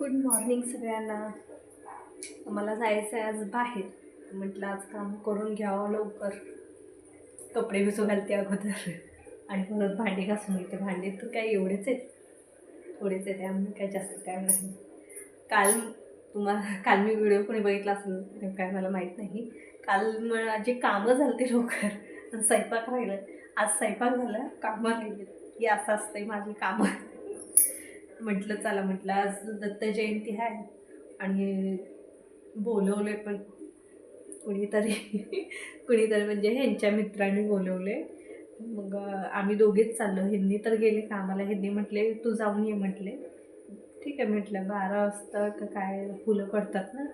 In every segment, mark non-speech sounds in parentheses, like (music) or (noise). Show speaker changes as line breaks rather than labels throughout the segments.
Good morning सगळ्यांना. मला जायचं आहे आज बाहेर. म्हटलं आज काम करून घ्यावं लवकर. कपडे भिजू घालते अगोदर. आणि परत भांडी घासून घेते. भांडे तर काय एवढेच आहेत. थोडेच आहेत. त्यामुळे काय जास्त काय नाही. काल तुम्हाला काल मी व्हिडिओ कोणी बघितला असेल काय मला माहीत नाही. काल माझी कामं झाली ते लवकर स्वयंपाक राहिलं आज स्वयंपाक झाला कामं राहिली की असं असतंय माझी कामं. म्हटलं चला म्हटलं आज दत्त जयंती आहे आणि बोलवले पण कुणीतरी. (laughs) कुणीतरी म्हणजे ह्यांच्या मित्रांनी बोलवले मग आम्ही दोघेच चाललो. ह्यांनी तर गेले कामाला. ह्यांनी म्हटले तू जाऊन ये म्हटले. ठीक आहे म्हटलं. बारा वाजता का काय फुलं पडतात ना?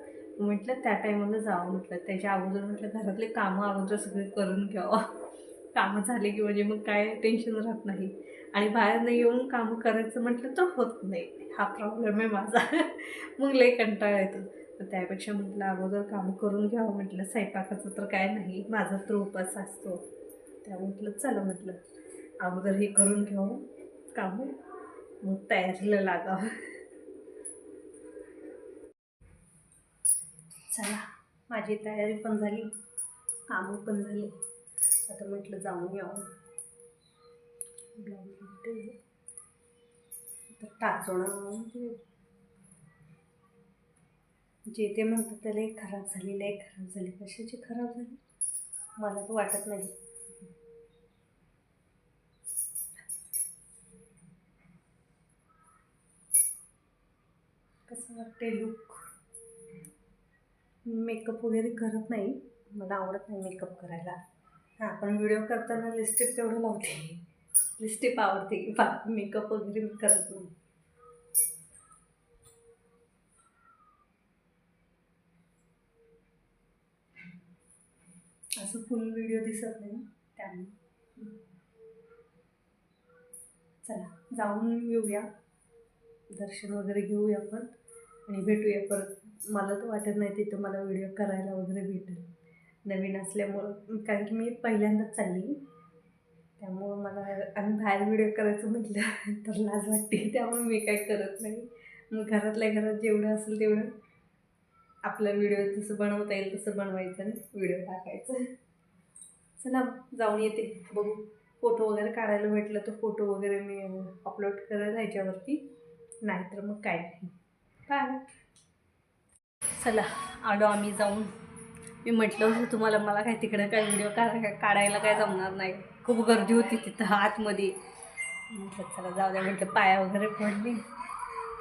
म्हटलं त्या टायमाला जावं म्हटलं. त्याच्या अगोदर म्हटलं घरातले कामं अगोदर सगळे करून घ्यावं. (laughs) कामं झाले की म्हणजे मग काय टेन्शन राहत नाही. आणि बाहेरनं येऊन कामं करायचं म्हटलं तर होत नाही. हा प्रॉब्लेम आहे माझा. (laughs) मग लई कंटाळा येतो. तर त्यापेक्षा म्हटलं अगोदर कामं करून घ्यावं म्हटलं. स्वयंपाकाचं तर काय नाही. माझा तर उपास असतो. त्या म्हटलं चला म्हटलं. अगोदर हे करून घ्यावं कामं मग तयारीला लागावं. चला माझी तयारी पण झाली. कामं पण झाली. आता म्हटलं जाऊन यावं. ब्लाऊज तर टाचवणं जे ते म्हणतात त्याला एक खराब झाली नाही खराब झाली. कशाची खराब झाली? मला तर वाटत नाही. कसं वाटते लुक मेकअप वगैरे करत नाही. मला आवडत नाही मेकअप करायला. हां पण व्हिडिओ करताना लिस्टिप तेवढं लावते. लिस्टिप आवडते की मेकअप वगैरे मी करत नाही. असं फुल व्हिडिओ दिसत नाही त्यामुळे. चला जाऊन येऊया. दर्शन वगैरे घेऊया आपण आणि भेटूया परत. मला तर वाटत नाही तिथं मला व्हिडिओ करायला वगैरे भेटेल. नवीन असल्यामुळं कारण की मी पहिल्यांदाच चालली. आणि बाहेर व्हिडिओ करायचं म्हटलं तर लाज वाटते. त्यामुळे मी काय करत नाही. मग घरातल्या घरात जेवढं असेल तेवढं आपला व्हिडिओ जसं बनवता येईल तसं बनवायचं आणि व्हिडिओ टाकायचं. चला जाऊन येते. बघू. फोटो वगैरे काढायला भेटलं तर फोटो वगैरे मी अपलोड करेल ह्याच्यावरती. नाहीतर मग काय नाही. काय चला आलो आम्ही जाऊन. मी म्हटलं होतं तुम्हाला मला काय तिकडं काय व्हिडिओ काढ काढायला काय जमणार नाही. खूप गर्दी होती तिथं आतमध्ये. म्हटलं चला जाऊ द्या. म्हटलं पाया वगैरे पडली.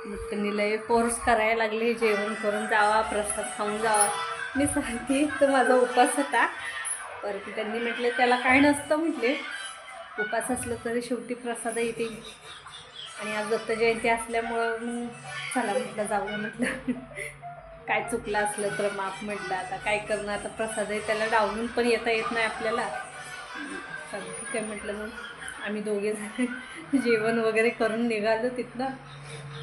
मग त्यांनी लय फोर्स करायला लागले जेवण करून जावा प्रसाद खाऊन जावा. मी सांगते तर माझा उपास होता. परत त्यांनी म्हटले त्याला काय नसतं म्हटले. उपास असलं तरी शेवटी प्रसाद येते. आणि आज दत्त जयंती असल्यामुळं चला म्हटलं जाऊया म्हटलं. काय चुकलं असलं तर माफ म्हटलं. आता काय करणार? आता प्रसाद आहे त्याला डावलून पण येता येत नाही आपल्याला. ठीक आहे म्हटलं मग. आम्ही दोघे जेवण वगैरे करून निघालो तिथनं.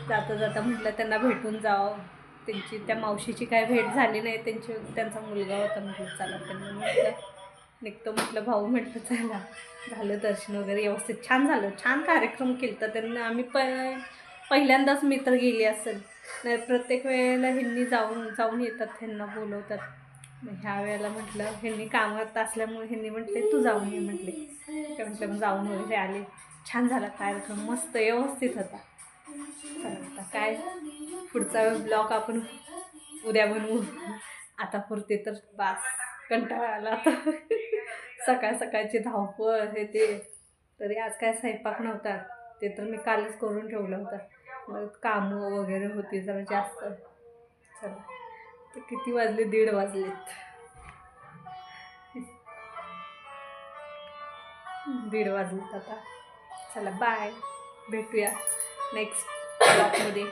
जाता जाता म्हटलं त्यांना भेटून जावं. त्यांची त्या मावशीची काय भेट झाली नाही. त्यांची त्यांचा मुलगा होता म्हटलं चला त्यांना म्हटलं. निघतो म्हटलं भाऊ म्हटलं चला. झालं दर्शन वगैरे व्यवस्थित. छान झालं. छान कार्यक्रम केला तर त्यांना. आम्ही प पहिल्यांदाच मित्र गेली असेल. नाही प्रत्येक वेळेला ह्यांनी जाऊन जाऊन येतात ह्यांना बोलवतात. ह्या वेळेला म्हटलं ह्यांनी कामात असल्यामुळे ह्यांनी म्हटले तू जाऊन ये म्हटले. काय म्हटलं मग जाऊन वगैरे आले. छान झाला कार्यक्रम. मस्त व्यवस्थित होता. आता काय? पुढचा ब्लॉग आपण उद्या बनवू. आता पुरते तर बास कंटाळा आला आता. सकाळ सकाळची धावपळ हे ते. तरी आज काय स्वयंपाक नव्हता. ते तर मी कालच करून ठेवलं होतं. मग कामं वगैरे होती जरा जास्त. चला. तर किती वाजले? दीड वाजलेत. दीड वाजलेत आता. चला बाय भेटूया नेक्स्ट ब्लॉगमध्ये